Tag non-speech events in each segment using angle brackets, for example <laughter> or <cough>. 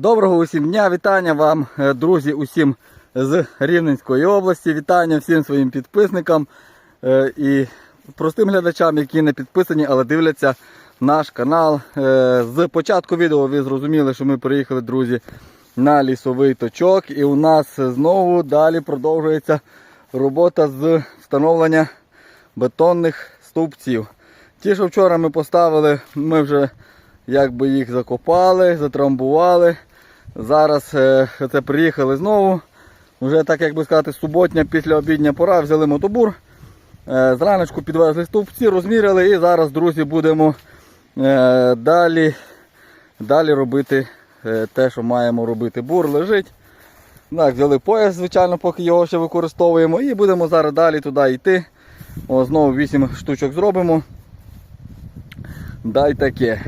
Доброго усім дня, вітання вам, е, друзі, усім з Рівненської області. Вітання всім своїм підписникам е, і простим глядачам, які не підписані, але дивляться наш канал. Е, З початку відео ви зрозуміли, що ми приїхали, друзі, на лісовий точок. І у нас знову далі продовжується робота з встановлення бетонних стовпців. Ті, що вчора ми поставили, ми вже якби їх закопали, затрамбували. Зараз е, це приїхали знову. Вже так як би сказати, суботня після обідня пора взяли мотобур. Е, зраночку підвезли стовпці, розміряли і зараз, друзі, будемо е, далі, далі робити те, що маємо робити. Бур лежить. Так, взяли пояс, звичайно, поки його ще використовуємо. І будемо зараз далі туди йти. О, знову 8 штучок зробимо. Дай таке.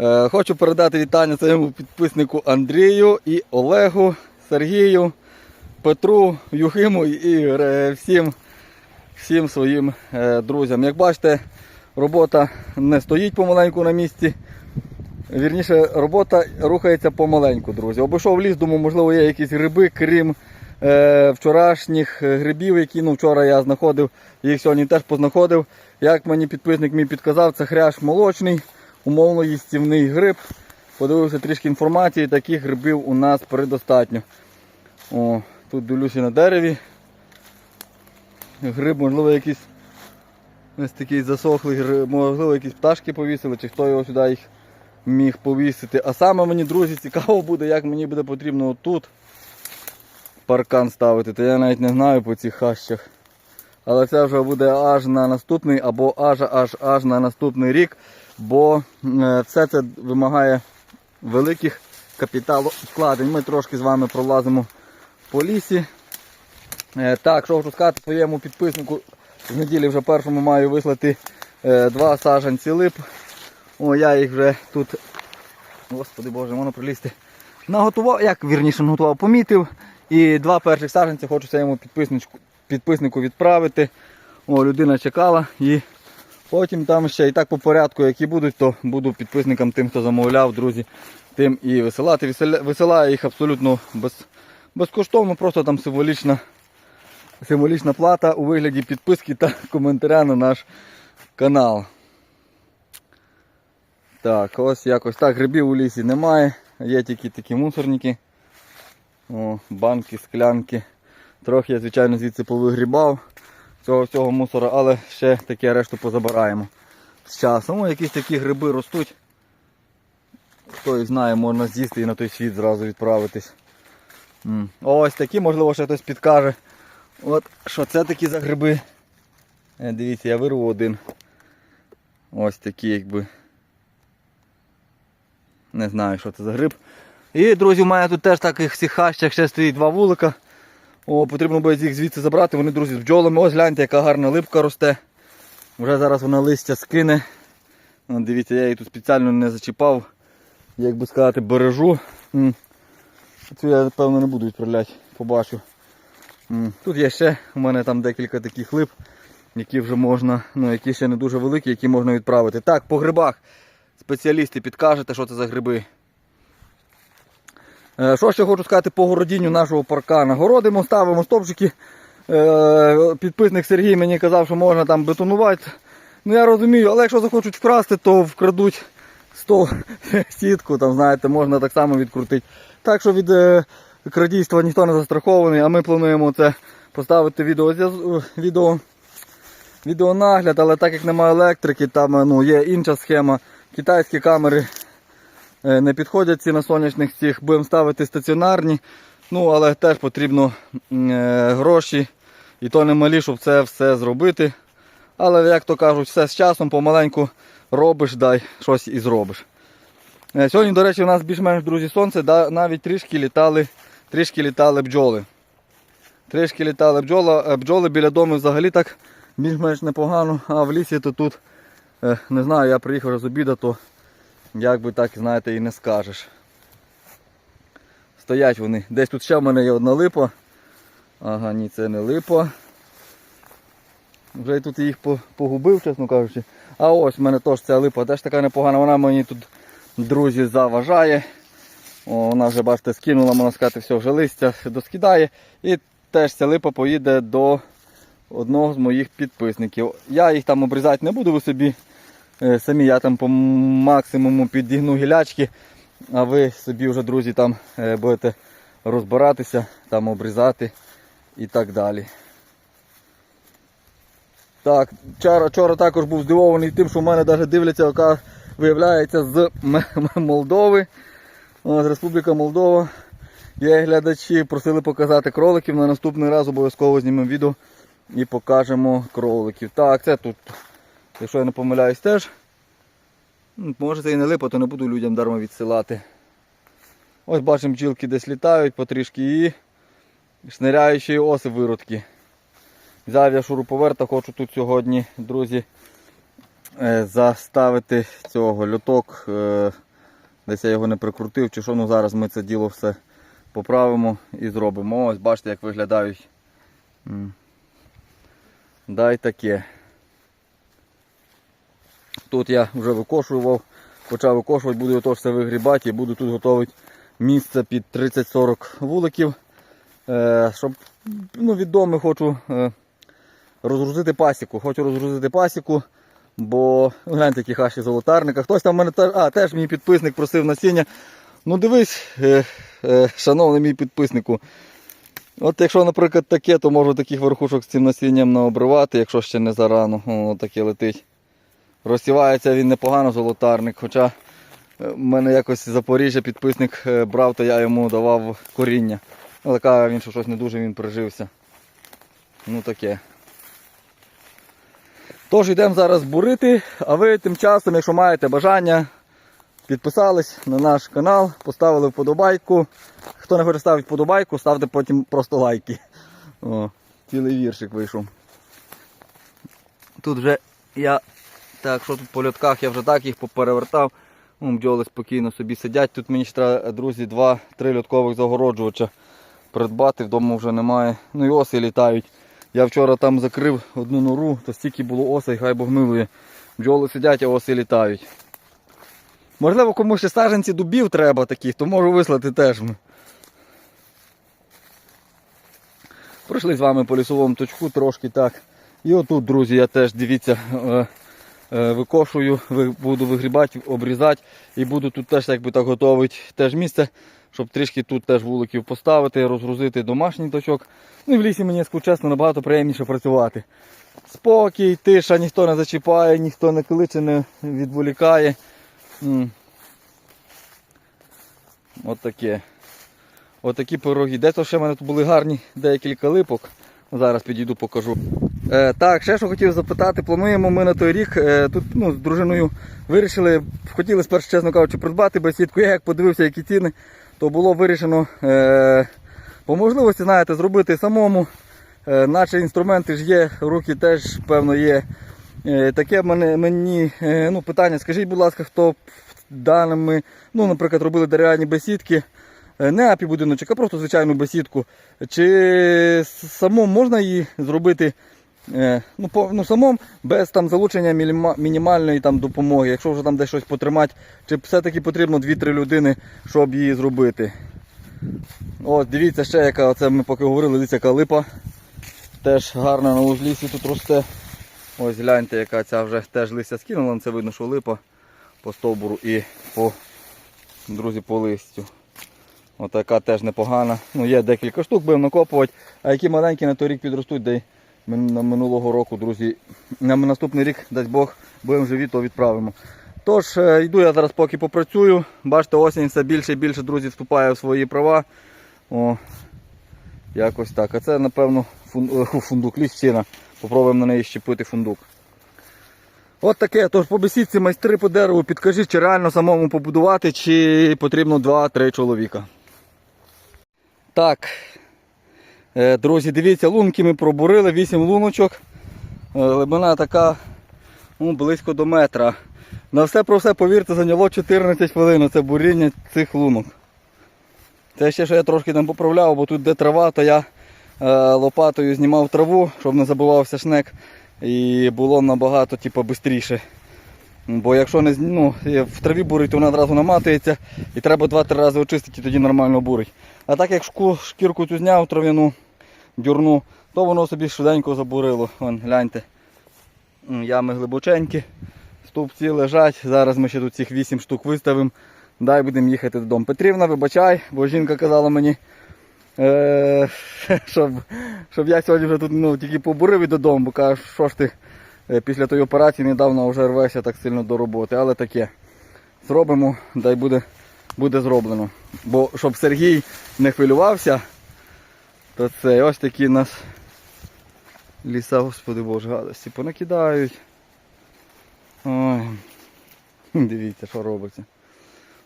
Е, Хочу передати вітання своєму підписнику Андрію і Олегу, Сергію, Петру, Юхиму і е, всім, всім своїм е, друзям. Як бачите, робота не стоїть помаленьку на місці. Вірніше, робота рухається помаленьку, друзі. Обійшов ліс, думаю, можливо, є якісь гриби, крім е, вчорашніх грибів, які ну, вчора я знаходив, їх сьогодні теж познаходив. Як мені підписник мій підказав, це хряш молочний, умовно їстівний гриб. Подивився трішки інформації, таких грибів у нас предостатньо. О, тут дивлюся на дереві. Гриб, можливо, якийсь ось такий засохлий гриб, можливо, якісь пташки повісили, чи хто його сюди їх міг повісити. А саме мені, друзі, цікаво буде, як мені буде потрібно отут паркан ставити, то я навіть не знаю по цих хащах. Але це вже буде аж на наступний або аж аж аж на наступний рік, бо е, все це вимагає великих капіталовкладень. Ми трошки з вами пролазимо по лісі. Е, Так, що хочу сказати своєму підписнику, з неділі вже першому маю вислати е, два саджанці лип. О, я їх вже тут, господи боже, воно пролізти. Наготував, як вірніше наготував, помітив. І два перших саджанця хочу своєму підписнику відправити. О, людина чекала і потім там ще і так по порядку, які будуть, то буду підписникам тим, хто замовляв, друзі, тим і висилати. Висилаю їх абсолютно без, безкоштовно, просто там символічна, символічна плата у вигляді підписки та коментаря на наш канал. Так, ось якось так. Грибів у лісі немає. Є тільки такі мусорники. О, банки, склянки. Трохи я, звичайно, звідси повигрібав цього всього мусора, але ще таке решту позабираємо з часом. Якісь такі гриби ростуть. Хто їх знає, можна з'їсти і на той світ зразу відправитись. Ось такі, можливо, ще хтось підкаже. От що це такі за гриби. Е, Дивіться, я вирву один. Ось такі якби. Не знаю, що це за гриб. І, друзі, у мене тут теж таких всіх хащах ще стоїть два вулика. О, потрібно буде їх звідси забрати. Вони, друзі, з бджолами. Ось гляньте, яка гарна липка росте. Вже зараз вона листя скине. О, дивіться, я її тут спеціально не зачіпав. Як би сказати, бережу. М. Цю я, певно, не буду відправляти, побачу. М. Тут є ще, у мене там декілька таких лип, які вже можна, ну, які ще не дуже великі, які можна відправити. Так, по грибах спеціалісти підкажете, що це за гриби. Е, Що ще хочу сказати по городінню нашого паркана. Городимо, ставимо стовпчики. Е, Підписник Сергій мені казав, що можна там бетонувати. Ну я розумію, але якщо захочуть вкрасти, то вкрадуть 100 <laughs> сітку, там, знаєте, можна так само відкрутити. Так що від е, крадійства ніхто не застрахований, а ми плануємо це поставити відео, відео, відеонагляд, але так як немає електрики, там ну, є інша схема. Китайські камери не підходять ці на сонячних цих, будемо ставити стаціонарні. Ну, але теж потрібно е, гроші і то немалі, щоб це все зробити. Але, як то кажуть, все з часом помаленьку робиш, дай щось і зробиш. Е, Сьогодні, до речі, у нас більш-менш друзі сонце, да, навіть трішки літали, трішки літали бджоли. Трішки літали бджола, е, бджоли біля дому взагалі так більш-менш непогано, а в лісі то тут, е, не знаю, я приїхав з обіда, то як би так, знаєте, і не скажеш. Стоять вони. Десь тут ще в мене є одна липа. Ага, ні, це не липа. Вже я тут їх погубив, чесно кажучи. А ось в мене теж ця липа теж така непогана, вона мені тут, друзі, заважає. О, вона вже, бачите, скинула, можна сказати, все, вже листя доскидає. І теж ця липа поїде до одного з моїх підписників. Я їх там обрізати не буду, ви собі самі, я там по максимуму підігну гілячки, а ви собі вже, друзі, там е, будете розбиратися, там обрізати і так далі. Так, вчора, вчора також був здивований тим, що в мене навіть дивляться, яка виявляється з Молдови. З Республіка Молдова. Є глядачі, просили показати кроликів. На наступний раз обов'язково знімемо відео і покажемо кроликів. Так, це тут, якщо я не помиляюсь, теж. Може це і не липа, то не буду людям дарма відсилати. Ось бачимо, бджілки десь літають потрішки і шниряючі оси виродки. Взяв я шуруповерта, хочу тут сьогодні, друзі, е, заставити цього льоток. е, Десь я його не прикрутив, чи що, ну зараз ми це діло все поправимо і зробимо. Ось бачите, як виглядають. Дай таке. Тут я вже викошував, почав викошувати, буду то все вигрібати і буду тут готувати місце під 30-40 вуликів. Е, щоб ну, від дому хочу е, розгрузити пасіку. Хочу розгрузити пасіку, бо ну, гляньте, які хаші золотарника. Хтось там в мене а, теж мій підписник просив насіння. Ну дивись, е, шановний мій підписнику. От якщо, наприклад, таке, то можу таких верхушок з цим насінням наобривати, якщо ще не зарано, воно таке летить. Розсівається він непогано золотарник, хоча е, в мене якось Запоріжжя підписник е, брав, то я йому давав коріння. Але каже він, що щось не дуже він прижився. Ну таке. Тож йдемо зараз бурити, а ви тим часом, якщо маєте бажання, підписались на наш канал, поставили вподобайку. Хто не хоче ставити вподобайку, ставте потім просто лайки. О, цілий віршик вийшов. Тут вже я, так, що тут по льотках, я вже так їх поперевертав. Ну, бджоли спокійно собі сидять. Тут мені ще треба, друзі, два-три льоткових загороджувача придбати, вдома вже немає. Ну і оси літають. Я вчора там закрив одну нору, то стільки було оса, і хай Бог милує. Бджоли сидять, а оси літають. Можливо, комусь ще саженці дубів треба таких, то можу вислати теж. Пройшли з вами по лісовому точку трошки так. І отут, друзі, я теж дивіться, е, е, викошую, буду вигрібати, обрізати і буду тут теж якби так готувати теж місце, щоб трішки тут теж вуликів поставити, розгрузити домашній точок. Ну і в лісі мені, чесно, набагато приємніше працювати. Спокій, тиша, ніхто не зачіпає, ніхто не кличе, не відволікає. От таке. От такі пироги. Де то ще в мене тут були гарні декілька липок. Зараз підійду покажу. Е, так, ще що хотів запитати, плануємо ми на той рік. Е, тут ну, з дружиною вирішили, хотіли спершу, чесно кажучи, придбати бесідку. Я як подивився, які ціни, то було вирішено е, по можливості, знаєте, зробити самому. Наші інструменти ж є, руки теж, певно, є. Таке мені е, ну, питання, скажіть, будь ласка, хто даними, ну, наприклад, робили дерев'яні бесідки, не апі-будиночок, а просто звичайну бесідку. Чи самому можна її зробити ну, по, ну, самому без там, залучення мініма- мінімальної там, допомоги, якщо вже там десь щось потримати, чи все-таки потрібно 2-3 людини, щоб її зробити? От, дивіться ще, яка оце ми поки говорили, дивіться, яка липа. Теж гарна на узлісі тут росте. Ось гляньте, яка ця вже теж листя скинула, ну, це видно, що липа по стовбуру і по, друзі, по листю. Отака теж непогана. Ну, є декілька штук, будемо накопувати. А які маленькі на той рік підростуть, де й мин- на минулого року, друзі. На наступний рік, дасть Бог, будемо живі, то відправимо. Тож, е, йду я зараз поки попрацюю. Бачите, осінь все більше і більше, друзі, вступає в свої права. О, якось так. А це, напевно, е, фундук, ліщина. Попробуємо на неї щепити фундук. От таке, тож по бесідці майстри по дереву, підкажіть, чи реально самому побудувати, чи потрібно 2-3 чоловіка. Так, друзі, дивіться, лунки ми пробурили, 8 луночок. Е, Глибина така ну, близько до метра. На все про все, повірте, зайняло 14 хвилин це буріння цих лунок. Це ще що я трошки там поправляв, бо тут де трава, то я е, лопатою знімав траву, щоб не забивався шнек. І було набагато типу, швидше. Бо якщо не ну, е, в траві бурить, то вона одразу наматується і треба 2-3 рази очистити, і тоді нормально бурить. А так як шкірку цю зняв трав'яну, дюрну, то воно собі швиденько забурило. Вон, гляньте. Ями глибоченькі, стовпці лежать. Зараз ми ще тут цих 8 штук виставимо. Дай будемо їхати додому. Петрівна, вибачай, бо жінка казала мені, е, <laughs> щоб, щоб я сьогодні вже тут ну, тільки побурив і додому, бо каже, що ж ти е, після тої операції недавно вже рвешся так сильно до роботи. Але таке. Зробимо, дай буде, буде зроблено. Бо щоб Сергій не хвилювався, то це ось такі у нас ліса, господи боже, гадості понакидають. Ой. Дивіться, що робиться.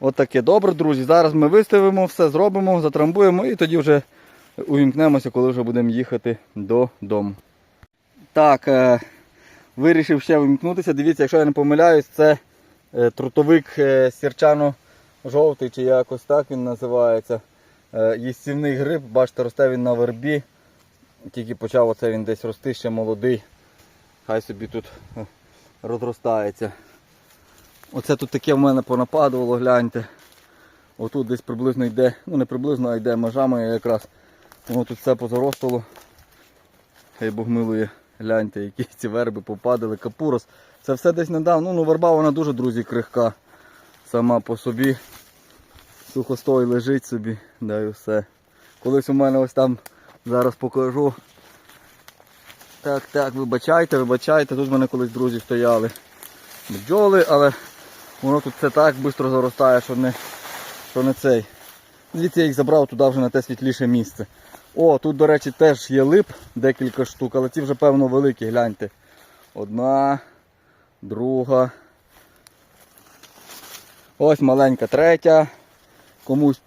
От таке. Добре, друзі. Зараз ми виставимо все, зробимо, затрамбуємо і тоді вже увімкнемося, коли вже будемо їхати додому. Так, е, вирішив ще вимкнутися. Дивіться, якщо я не помиляюсь, це е, трутовик е, сірчано-жовтий, чи якось так він називається. Е, їстівний гриб, бачите, росте він на вербі. Тільки почав оце він десь рости, ще молодий. Хай собі тут е, розростається. Оце тут таке в мене понападувало, гляньте. Отут десь приблизно йде, ну не приблизно, а йде межа моя якраз. Воно тут все позаростало. Хай Бог милує, гляньте, які ці верби попадали, капурос. Це все десь недавно. Ну, ну верба вона дуже, друзі, крихка. Сама по собі. Сухостой лежить собі, да і все. Колись у мене ось там зараз покажу. Так, так, вибачайте, вибачайте, тут в мене колись друзі стояли бджоли, але воно тут все так швидко заростає, що не, що не цей. Звідси я їх забрав туди вже на те світліше місце. О, тут, до речі, теж є лип, декілька штук, але ці вже певно великі, гляньте. Одна, друга. Ось маленька третя. Комусь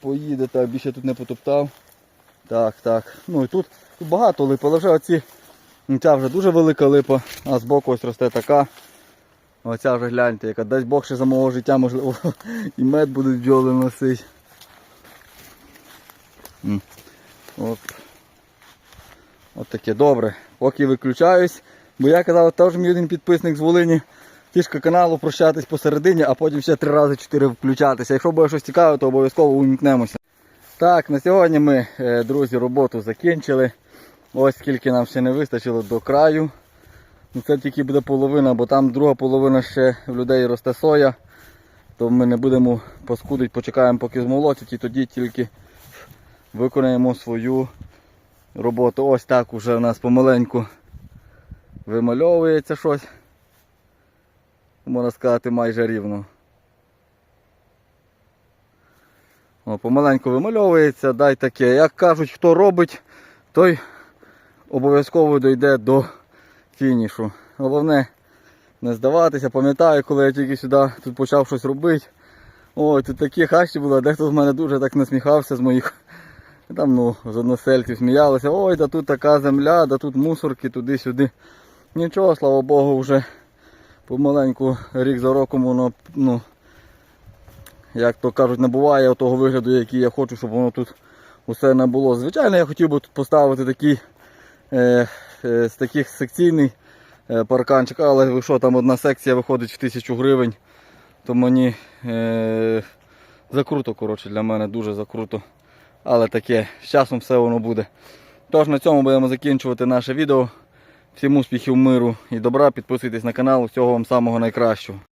поїдете, а більше тут не потоптав. Так, так. Ну і тут, тут багато лип, але вже оці. ну, Ця вже дуже велика липа, а збоку ось росте така. Оця вже гляньте, яка дасть Бог ще за мого життя, можливо, <laughs> і мед будуть бджоли носити. От. От таке добре. Поки виключаюсь. Бо я казав, теж мій один підписник з Волині. Фішка каналу прощатись посередині, а потім ще три рази чотири включатися. Якщо буде щось цікаве, то обов'язково увімкнемося. Так, на сьогодні ми, е, друзі, роботу закінчили. Ось скільки нам ще не вистачило до краю. Ну це тільки буде половина, бо там друга половина ще в людей росте соя. То ми не будемо паскудити, почекаємо поки змолотять і тоді тільки виконаємо свою роботу. Ось так уже у нас помаленьку вимальовується щось. Можна сказати майже рівно. О, помаленьку вимальовується, дай таке. Як кажуть, хто робить, той обов'язково дійде до фінішу. Головне не здаватися. Пам'ятаю, коли я тільки сюди тут почав щось робити. Ой, тут такі хащі були, дехто з мене дуже так насміхався з моїх там, ну, з односельців сміялися. Ой, да тут така земля, да тут мусорки туди-сюди. Нічого, слава Богу, вже помаленьку рік за роком воно, ну, як то кажуть, набуває того вигляду, який я хочу, щоб воно тут усе не було. Звичайно, я хотів би тут поставити такий е, е, з таких секційний е, парканчик, але що, там одна секція виходить в тисячу гривень, то мені е, закруто, коротше, для мене дуже закруто. Але таке, з часом все воно буде. Тож на цьому будемо закінчувати наше відео. Всім успіхів, миру і добра. Підписуйтесь на канал. Всього вам самого найкращого.